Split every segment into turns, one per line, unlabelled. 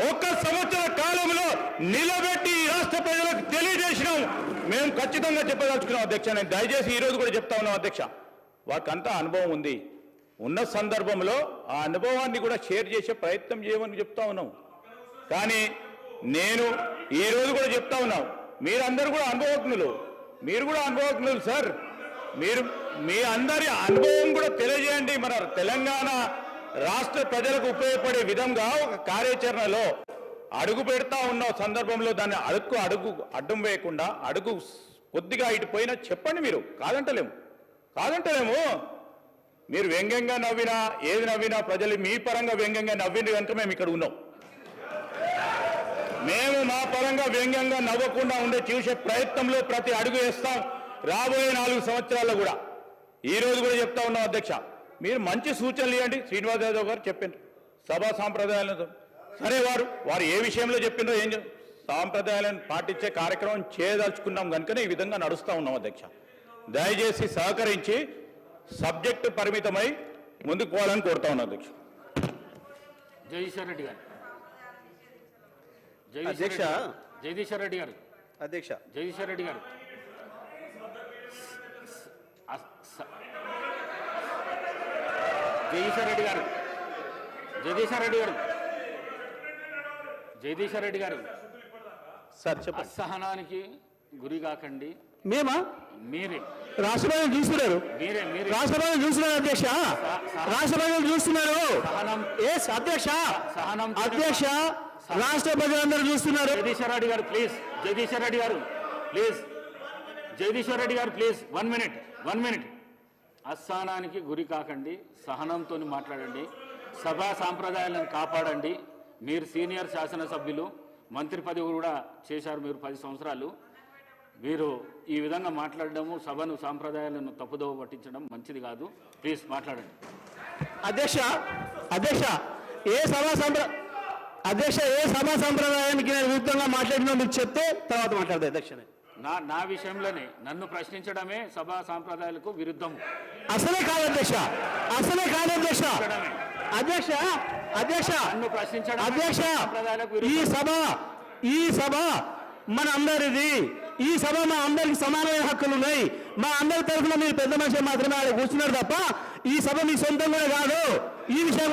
ఒక్క సంవత్సర కాలంలో నిలబెట్టి ఈ రాష్ట్ర ప్రజలకు తెలియజేసినాం. మేము ఖచ్చితంగా చెప్పదలుచుకున్నాం అధ్యక్ష. నేను దయచేసి ఈ రోజు కూడా చెప్తా ఉన్నాం అధ్యక్ష. వాకంతా అనుభవం ఉంది. ఉన్న సందర్భంలో ఆ అనుభవాన్ని కూడా షేర్ చేసే ప్రయత్నం చేయమని చెప్తా ఉన్నాం. కానీ నేను ఈరోజు రోజు కూడా చెప్తా ఉన్నాం. మీరందరూ కూడా అనుభవజ్ఞులు. మీరు కూడా అనుభవజ్ఞులు సార్. మీరు మీ అందరి అనుభవం కూడా తెలియజేయండి. మన తెలంగాణ రాష్ట్ర ప్రజలకు ఉపయోగపడే విధంగా ఒక కార్యాచరణలో అడుగు పెడతా ఉన్న సందర్భంలో దాన్ని అడుగు అడుగు అడ్డం వేయకుండా అడుగు కొద్దిగా ఇటు పోయినా చెప్పండి మీరు. కాదంటలేము. కాదంటలేము. మీరు వ్యంగ్యంగా నవ్వినా ఏది నవ్వినా ప్రజలు మీ పరంగా వ్యంగ్యంగా నవ్వింది కనుక మేము ఇక్కడ ఉన్నాం. మేము మా పరంగా వ్యంగ్యంగా నవ్వకుండా ఉండే చూసే ప్రయత్నంలో ప్రతి అడుగు వేస్తాం రాబోయే నాలుగు సంవత్సరాల్లో కూడా. ఈ రోజు కూడా చెప్తా ఉన్నాం అధ్యక్ష. మీరు మంచి సూచనలు ఇవ్వండి. శ్రీనివాస్ యాదవ్ గారు చెప్పిండ్రు. సభా సాంప్రదాయాలతో సరే వారు వారు ఏ విషయంలో చెప్పిండ్రో ఏం సాంప్రదాయాలను పాటించే కార్యక్రమం చేయదలుచుకున్నాం కనుకనే ఈ విధంగా నడుస్తా ఉన్నాం అధ్యక్ష. దయచేసి సహకరించి సబ్జెక్టు పరిమితమై ముందుకు పోవాలని కోరుతా ఉన్నాం అధ్యక్ష.
జగదీశ్వర్ రెడ్డి గారు.
అధ్యక్ష.
జగదీశ్వర్ రెడ్డి గారు.
అధ్యక్ష.
జగదీశ్వర్ రెడ్డి గారు. జగదీశ్వర్ రెడ్డి గారు. జగదీశ్వర్ రెడ్డి గారు. జగదీశ్వర్ రెడ్డి గారు.
సార్ చెప్పండి.
అసహనానికి గురి కాకండి.
మేమా?
మీరే.
రాష్ట్రపతి చూస్తున్నారు.
మీరే మీరే.
రాష్ట్రపతి చూస్తున్నారు అధ్యక్ష. రాష్ట్రపతి చూస్తున్నారు.
సహనం.
ఎస్ అధ్యక్ష.
సహనం.
అధ్యక్ష రాష్ట్ర ప్రజలందరూ చూస్తున్నారు.
జగదీశ్వర్ రెడ్డి గారు ప్లీజ్. జగదీశ్వర్ రెడ్డి గారు please. Jagadishwar Reddy garu please. One minute. One minute. అస్థానానికి గురి కాకండి సహనంతో మాట్లాడండి సభా సాంప్రదాయాలను కాపాడండి. మీరు సీనియర్ శాసనసభ్యులు మంత్రి పదవి కూడా చేశారు మీరు పది సంవత్సరాలు. మీరు ఈ విధంగా మాట్లాడడము సభను సాంప్రదాయాలను తప్పుదోవ పట్టించడం మంచిది కాదు. ప్లీజ్ మాట్లాడండి.
అధ్యక్ష అధ్యక్ష ఏ సభా సంప్ర అధ్యక్ష ఏ సభా సంప్రదాయానికి నేను విరుద్ధంగా మాట్లాడినా మీరు చెప్తే తర్వాత మాట్లాడదు అధ్యక్ష
నా నా విషయంలోనే నన్ను ప్రశ్నించడమే సభా సాంప్రదాయాలకు విరుద్ధం
అసలే కాదు అధ్యక్ష. అసలే కాదు అధ్యక్ష. అధ్యక్ష అధ్యక్ష.
నన్ను ప్రశ్నించడం
అధ్యక్ష
సాంప్రదాయాలకు
ఈ
విరుద్ధం.
సభ ఈ సభ మన అందరిది ఈ సభ మా అందరికి సమానమైన హక్కులు ఉన్నాయి. మా అందరి తరఫున మీరు పెద్ద మనిషి మాత్రమే ఆడ కూర్చున్నారు తప్ప ఈ సభ మీ సొంతం కూడా కాదు. ఈ విషయం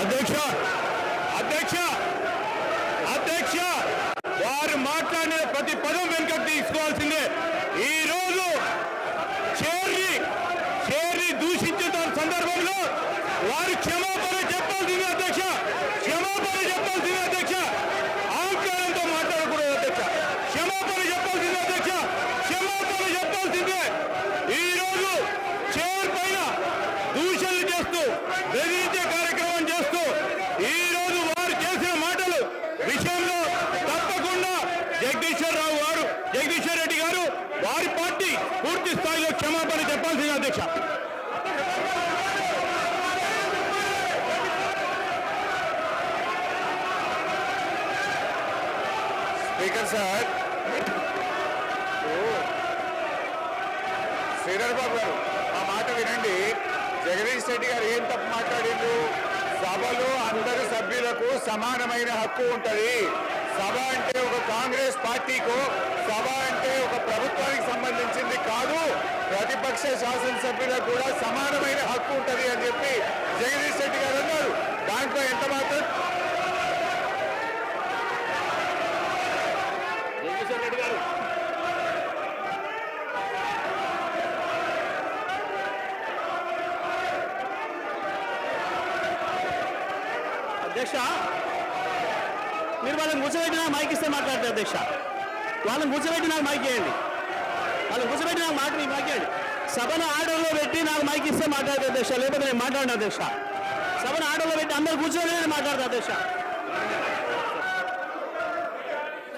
అధ్యక్ష అధ్యక్ష వారు మాట్లాడిన ప్రతి పదం వెనుకకు తీసుకోవాల్సిందే ఈ రోజు చేరి చేరి దూషించిన సందర్భంలో వారు క్షమాపణ చెప్పాల్సిందే అధ్యక్ష. క్షమాపణ చెప్పాల్సిందే అధ్యక్ష. అహంకారంతో మాట్లాడకూడదు అధ్యక్ష. క్షమాపణ చెప్పాల్సిందే అధ్యక్ష. క్షమాపణ చెప్పాల్సిందే. ఈ రోజు చైర్ పైన దూషణలు చేస్తూ బెదిరించే కార్యక్రమం చేస్తూ ఈ రోజు వారు చేసిన మాటలు విషయంలో తప్పకుండా జగదీశ్వర్ రావు గారు జగదీశ్వర్ రెడ్డి గారు వారి పార్టీ పూర్తి స్థాయిలో క్షమాపణ చెప్పాల్సింది అధ్యక్ష
స్పీకర్ సార్ శ్రీధర్ బాబు గారు ఆ మాట వినండి. జగదీష్ రెడ్డి గారు ఏం తప్పు మాట్లాడిండు సభలో అందరు సభ్యులకు సమానమైన హక్కు ఉంటుంది. సభ అంటే ఒక కాంగ్రెస్ పార్టీకు సభ అంటే ఒక ప్రభుత్వానికి సంబంధించింది కాదు. ప్రతిపక్ష శాసనసభ్యులకు కూడా సమానమైన హక్కు ఉంటుంది అని చెప్పి జగదీష్ రెడ్డి గారు అన్నారు. దాంట్లో ఎంత మాత్రం
జగదీశ్వర్ రెడ్డి గారు
అధ్యక్ష మీరు వాళ్ళని కూర్చోబెట్టి మైక్ ఇస్తే మాట్లాడతారు అధ్యక్ష. వాళ్ళని కూర్చోబెట్టి నాకు మైక్ ఇవ్వండి. వాళ్ళని కూర్చోబెట్టి నాకు మాట మైక్ ఇవ్వండి. సభను ఆర్డర్లో పెట్టి నాకు మైక్ ఇస్తే మాట్లాడతారు అధ్యక్ష లేకపోతే నేను మాట్లాడిన అధ్యక్ష. సభను ఆర్డర్లో పెట్టి అందరు కూర్చోబెట్టి నేను మాట్లాడతా అధ్యక్ష.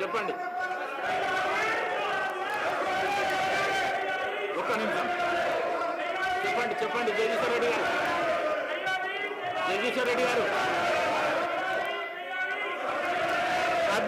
చెప్పండి. ఒక్క నిమిషం. చెప్పండి చెప్పండి. జగదీశ్వర రెడ్డి గారు. జగదీశ్వర రెడ్డి గారు.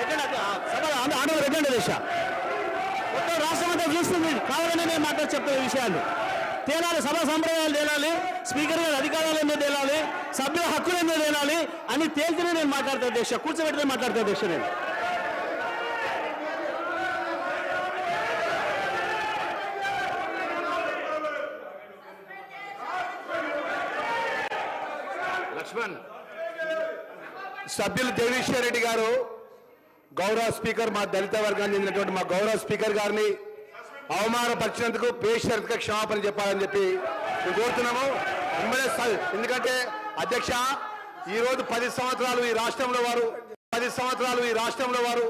పెట్టండి అధ్య- ఆ పెట్టండి మొత్తం రాష్ట్రం అంతా చూస్తుంది కావాలనే నేను మాట్లాడి చెప్తున్న విషయాలు తేలాలి సభ సంప్రదాయాలు తేలాలి స్పీకర్ గారి అధికారాలు ఏందో తేలాలి సభ్యుల హక్కులు ఏందో తేలాలి అని తేల్తేనే నేను మాట్లాడతాను దేశ కూర్చోబెడితే మాట్లాడతాను దేశ నేను
లక్ష్మణ్
సభ్యులు దేవేశ్వర రెడ్డి గారు గౌరవ స్పీకర్ మా దళిత వర్గానికి చెందినటువంటి మా గౌరవ స్పీకర్ గారిని అవమానపరిచినందుకు పేషర్గా క్షమాపణ చెప్పాలని చెప్పి మేము కోరుతున్నాము. ఎందుకంటే అధ్యక్ష ఈ రోజు పది సంవత్సరాలు ఈ రాష్ట్రంలో వారు పది సంవత్సరాలు ఈ రాష్ట్రంలో వారు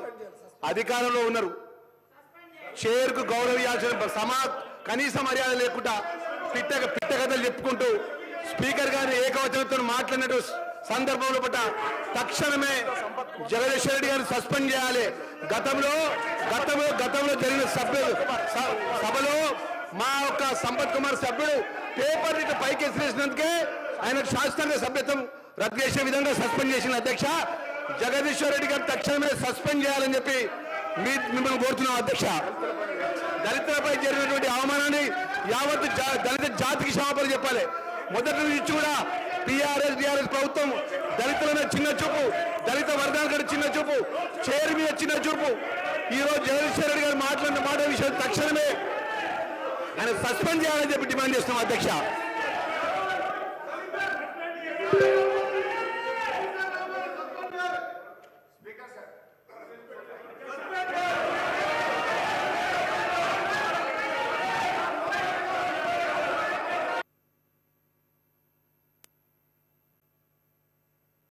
అధికారంలో ఉన్నారు. చైర్కు గౌరవించాల్సిన సమా కనీస మర్యాద లేకుండా పిట్ట పిట్ట కథలు చెప్పుకుంటూ స్పీకర్ గారిని ఏకవచనంతో మాట్లాడినట్టు సందర్భంలో పట్ల తక్షణమే జగదీశ్వర రెడ్డి గారిని సస్పెండ్ చేయాలి. గతంలో గతంలో గతంలో జరిగిన సభ్యులు సభలో మా యొక్క సంపత్ కుమార్ సభ్యుడు పేపర్ ఇట్లా పైకి ఎసిరేసినందుకే ఆయన శాశ్వతంగా సభ్యత్వం రద్దు చేసే విధంగా సస్పెండ్ చేసిన అధ్యక్ష. జగదీశ్వర్ రెడ్డి గారు తక్షణమే సస్పెండ్ చేయాలని చెప్పి మీ మిమ్మల్ని కోరుతున్నాం అధ్యక్ష. దళితులపై జరిగినటువంటి అవమానాన్ని యావత్ జా- దళిత జాతికి క్షమాపణ చెప్పాలి. మొదటి నుంచి కూడా టిఆర్ఎస్ డిఆర్ఎస్ ప్రభుత్వం దళితులనే చిన్న చూపు దళిత వర్గానికి చిన్న చూపు చైర్ మీద చిన్న చూపు. ఈరోజు జగదీశ్వర రెడ్డి గారు మాట్లాడిన మాట విషయం తక్షణమే ఆయన సస్పెండ్ చేయాలని చెప్పి డిమాండ్ చేస్తున్నాం అధ్యక్ష.